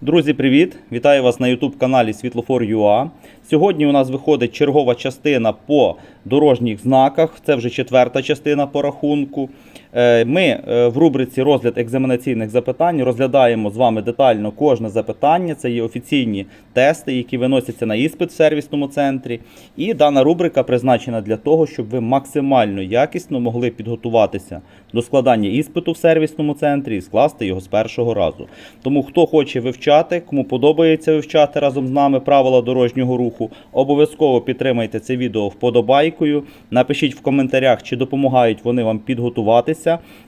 Друзі, привіт! Вітаю вас на YouTube каналі Світлофор.ua. Сьогодні у нас виходить чергова частина по дорожніх знаках. Це вже четверта частина по рахунку. Е, Ми е, в рубриці розгляд екзаменаційних запитань розглядаємо з вами детально кожне запитання. Це є офіційні тести, які виносяться на іспит в сервісному центрі. І дана рубрика призначена для того, щоб ви максимально якісно могли підготуватися до складання іспиту в сервісному центрі і скласти його з першого разу. Тому хто хоче вивчати, кому подобається вивчати разом з нами правила дорожнього руху, обов'язково підтримайте це відео вподобайкою. Напишіть в коментарях, чи допомагають вони вам підготуватися.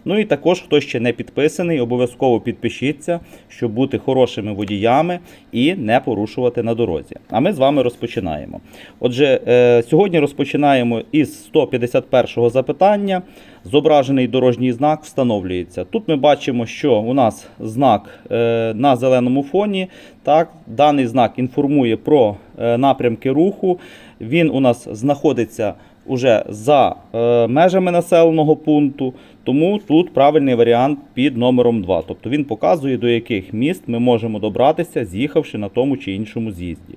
Ну і також, хто ще не підписаний, обов'язково підпишіться, щоб бути хорошими водіями і не порушувати на дорозі. А ми з вами розпочинаємо. Отже, е, сьогодні розпочинаємо із 151-го запитання. Зображений дорожній знак встановлюється. Тут ми бачимо, що у нас знак е, на зеленому фоні. Так, даний знак інформує про е, напрямки руху. Він у нас знаходиться уже за межами населеного пункту, тому тут правильний варіант під номером 2. Тобто він показує, до яких міст ми можемо добратися, з'їхавши на тому чи іншому з'їзді.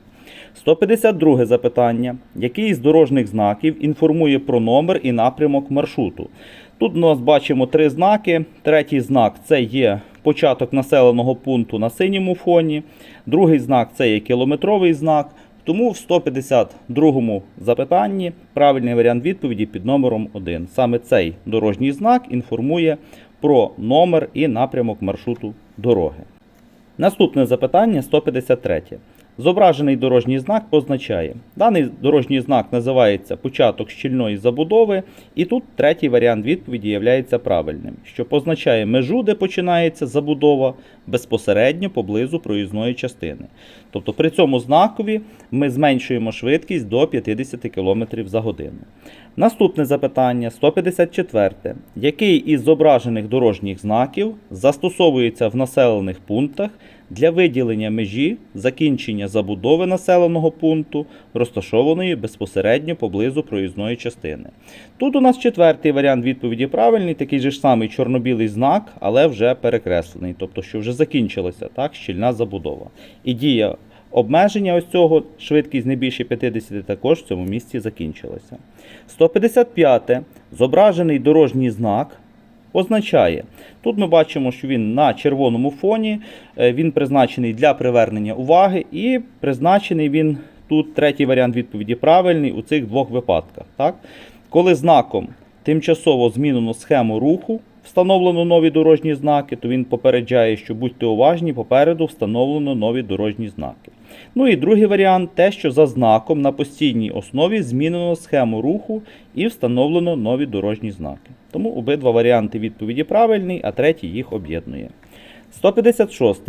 152 запитання. Який із дорожніх знаків інформує про номер і напрямок маршруту? Тут у нас бачимо три знаки. Третій знак це є початок населеного пункту на синьому фоні. Другий знак це є кілометровий знак. Тому в 152 запитанні правильний варіант відповіді під номером 1. Саме цей дорожній знак інформує про номер і напрямок маршруту дороги. Наступне запитання 153. Зображений дорожній знак позначає. Даний дорожній знак називається початок щільної забудови, і тут третій варіант відповіді є правильним, що позначає межу, де починається забудова безпосередньо поблизу проїзної частини. Тобто при цьому знакові ми зменшуємо швидкість до 50 км за годину. Наступне запитання 154. Який із зображених дорожніх знаків застосовується в населених пунктах для виділення межі закінчення забудови населеного пункту, розташованої безпосередньо поблизу проїзної частини? Тут у нас четвертий варіант відповіді правильний, такий же ж самий чорно-білий знак, але вже перекреслений, тобто що вже закінчилася так, щільна забудова. І дія Обмеження ось цього швидкість не більше 50 також в цьому місці закінчилася. 155. Зображений дорожній знак означає. Тут ми бачимо, що він на червоному фоні, е, він призначений для привернення уваги, і призначений він тут третій варіант відповіді правильний у цих двох випадках. Так? Коли знаком тимчасово змінено схему руху, встановлено нові дорожні знаки, то він попереджає, що будьте уважні, попереду встановлено нові дорожні знаки. Ну і другий варіант те, що за знаком на постійній основі змінено схему руху і встановлено нові дорожні знаки. Тому обидва варіанти відповіді правильний, а третій їх об'єднує. 156.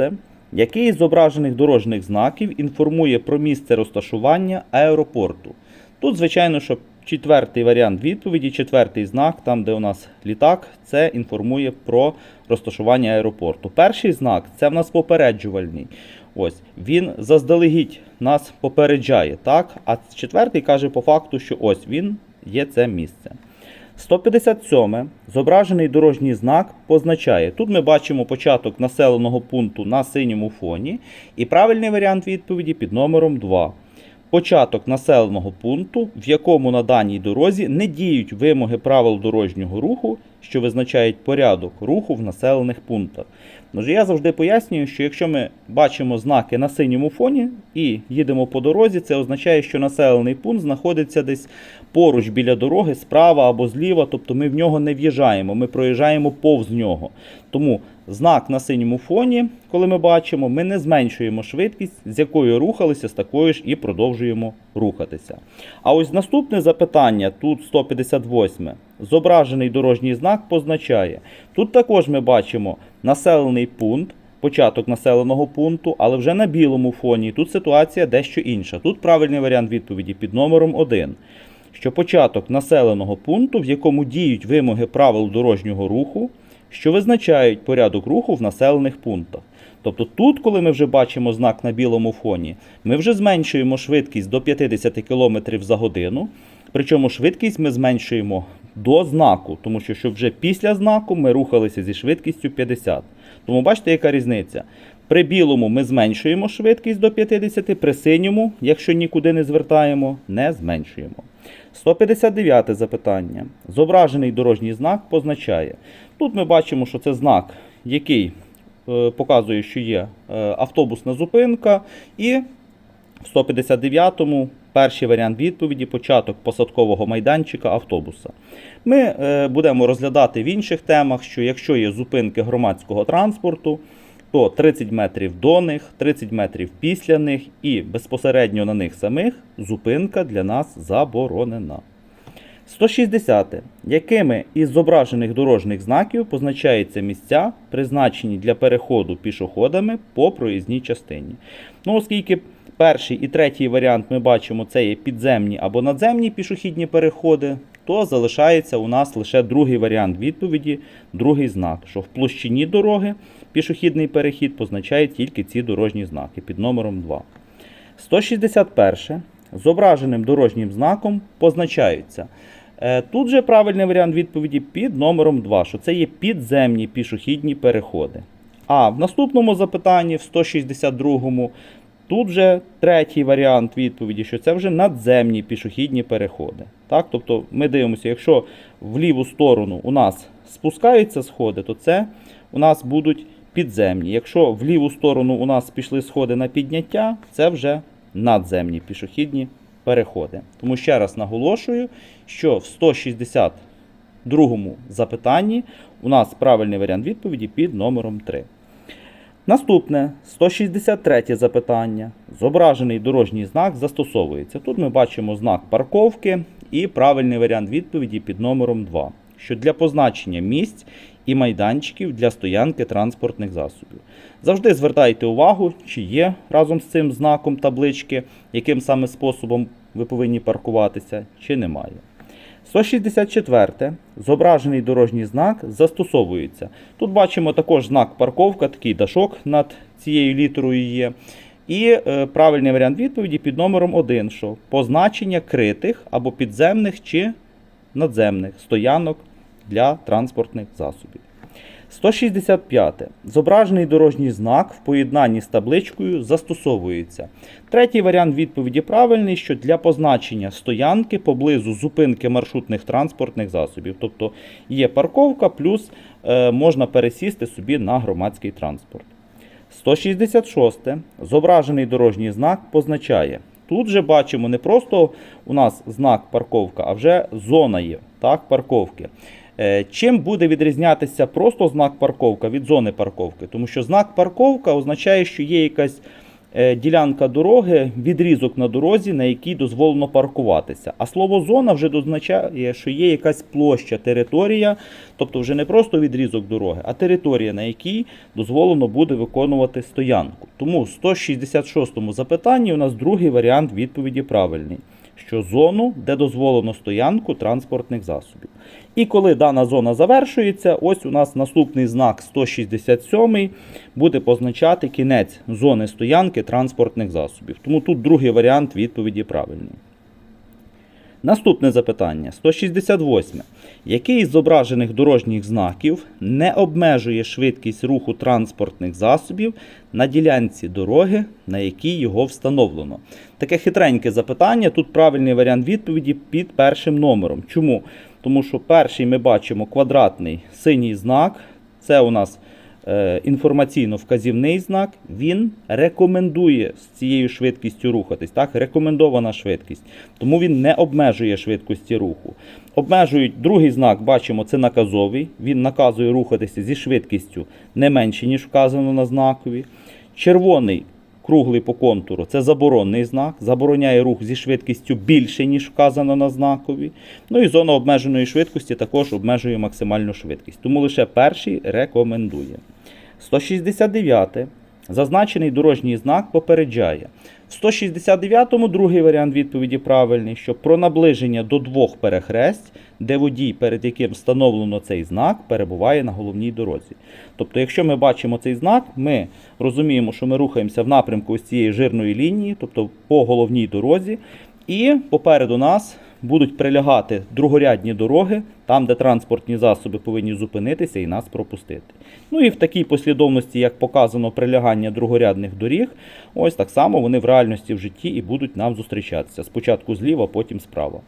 Який із зображених дорожніх знаків інформує про місце розташування аеропорту? Тут, звичайно, що четвертий варіант відповіді, четвертий знак, там де у нас літак, це інформує про розташування аеропорту. Перший знак це в нас попереджувальний. Ось він заздалегідь нас попереджає, так? А четвертий каже по факту, що ось він є це місце. 157. Зображений дорожній знак позначає. Тут ми бачимо початок населеного пункту на синьому фоні. І правильний варіант відповіді під номером 2. Початок населеного пункту, в якому на даній дорозі не діють вимоги правил дорожнього руху, що визначають порядок руху в населених пунктах. Тож я завжди пояснюю, що якщо ми бачимо знаки на синьому фоні і їдемо по дорозі, це означає, що населений пункт знаходиться десь поруч біля дороги, справа або зліва, тобто ми в нього не в'їжджаємо, ми проїжджаємо повз нього. Тому знак на синьому фоні, коли ми бачимо, ми не зменшуємо швидкість, з якою рухалися, з такою ж і продовжуємо рухатися. А ось наступне запитання, тут 158. Зображений дорожній знак позначає. Тут також ми бачимо населений пункт, початок населеного пункту, але вже на білому фоні. Тут ситуація дещо інша. Тут правильний варіант відповіді під номером 1. Що початок населеного пункту, в якому діють вимоги правил дорожнього руху, що визначають порядок руху в населених пунктах. Тобто тут, коли ми вже бачимо знак на білому фоні, ми вже зменшуємо швидкість до 50 км за годину. Причому швидкість ми зменшуємо до знаку, тому що щоб вже після знаку ми рухалися зі швидкістю 50. Тому бачите, яка різниця. При білому ми зменшуємо швидкість до 50, при синьому, якщо нікуди не звертаємо, не зменшуємо. 159 запитання. Зображений дорожній знак позначає. Тут ми бачимо, що це знак, який е, показує, що є е, автобусна зупинка, і в 159-му перший варіант відповіді початок посадкового майданчика автобуса. Ми е, будемо розглядати в інших темах, що якщо є зупинки громадського транспорту, то 30 метрів до них, 30 метрів після них і безпосередньо на них самих зупинка для нас заборонена. 160. Якими із зображених дорожніх знаків позначаються місця, призначені для переходу пішоходами по проїзній частині? Ну, оскільки перший і третій варіант ми бачимо, це є підземні або надземні пішохідні переходи, то залишається у нас лише другий варіант відповіді, другий знак, що в площині дороги пішохідний перехід позначає тільки ці дорожні знаки під номером 2. 161. Зображеним дорожнім знаком позначаються. Е, Тут же правильний варіант відповіді під номером 2, що це є підземні пішохідні переходи. А в наступному запитанні, в 162-му, тут же третій варіант відповіді, що це вже надземні пішохідні переходи. Так? Тобто ми дивимося, якщо в ліву сторону у нас спускаються сходи, то це у нас будуть підземні. Якщо в ліву сторону у нас пішли сходи на підняття, це вже надземні пішохідні переходи. Тому ще раз наголошую, що в 162 запитанні у нас правильний варіант відповіді під номером 3. Наступне 163 запитання. Зображений дорожній знак застосовується. Тут ми бачимо знак парковки і правильний варіант відповіді під номером 2, що для позначення місць і майданчиків для стоянки транспортних засобів. Завжди звертайте увагу, чи є разом з цим знаком таблички, яким саме способом ви повинні паркуватися, чи немає. 164. Зображений дорожній знак застосовується. Тут бачимо також знак парковка, такий дашок над цією літерою є. І е, правильний варіант відповіді під номером 1, що позначення критих або підземних чи надземних стоянок для транспортних засобів. 165. Зображений дорожній знак в поєднанні з табличкою застосовується. Третій варіант відповіді правильний, що для позначення стоянки поблизу зупинки маршрутних транспортних засобів. Тобто є парковка, плюс е, можна пересісти собі на громадський транспорт. 166. Зображений дорожній знак позначає. Тут же бачимо не просто у нас знак парковка, а вже зона є так, парковки. Е, Чим буде відрізнятися просто знак парковка від зони парковки? Тому що знак парковка означає, що є якась е, ділянка дороги, відрізок на дорозі, на якій дозволено паркуватися. А слово зона вже означає, що є якась площа, територія, тобто вже не просто відрізок дороги, а територія, на якій дозволено буде виконувати стоянку. Тому в 166 запитанні у нас другий варіант відповіді правильний. Що зону, де дозволено стоянку транспортних засобів. І коли дана зона завершується, ось у нас наступний знак 167 буде позначати кінець зони стоянки транспортних засобів. Тому тут другий варіант відповіді правильний. Наступне запитання 168. Який із зображених дорожніх знаків не обмежує швидкість руху транспортних засобів на ділянці дороги, на якій його встановлено? Таке хитреньке запитання. Тут правильний варіант відповіді під першим номером. Чому? Тому що перший ми бачимо квадратний синій знак. Це у нас інформаційно-вказівний знак. Він рекомендує з цією швидкістю рухатись. Так? Рекомендована швидкість. Тому він не обмежує швидкості руху. Обмежують другий знак, бачимо, це наказовий. Він наказує рухатися зі швидкістю не менше, ніж вказано на знакові. Червоний круглий по контуру це заборонний знак, забороняє рух зі швидкістю більше, ніж вказано на знакові. Ну і зона обмеженої швидкості також обмежує максимальну швидкість. Тому лише перший рекомендує. 169. Зазначений дорожній знак попереджає. В 169-му другий варіант відповіді правильний, що про наближення до двох перехресть, де водій, перед яким встановлено цей знак, перебуває на головній дорозі. Тобто, якщо ми бачимо цей знак, ми розуміємо, що ми рухаємося в напрямку ось цієї жирної лінії, тобто по головній дорозі. І попереду нас будуть прилягати другорядні дороги, там, де транспортні засоби повинні зупинитися і нас пропустити. Ну і в такій послідовності, як показано прилягання другорядних доріг, ось так само вони в реальності в житті і будуть нам зустрічатися. Спочатку зліва, потім справа.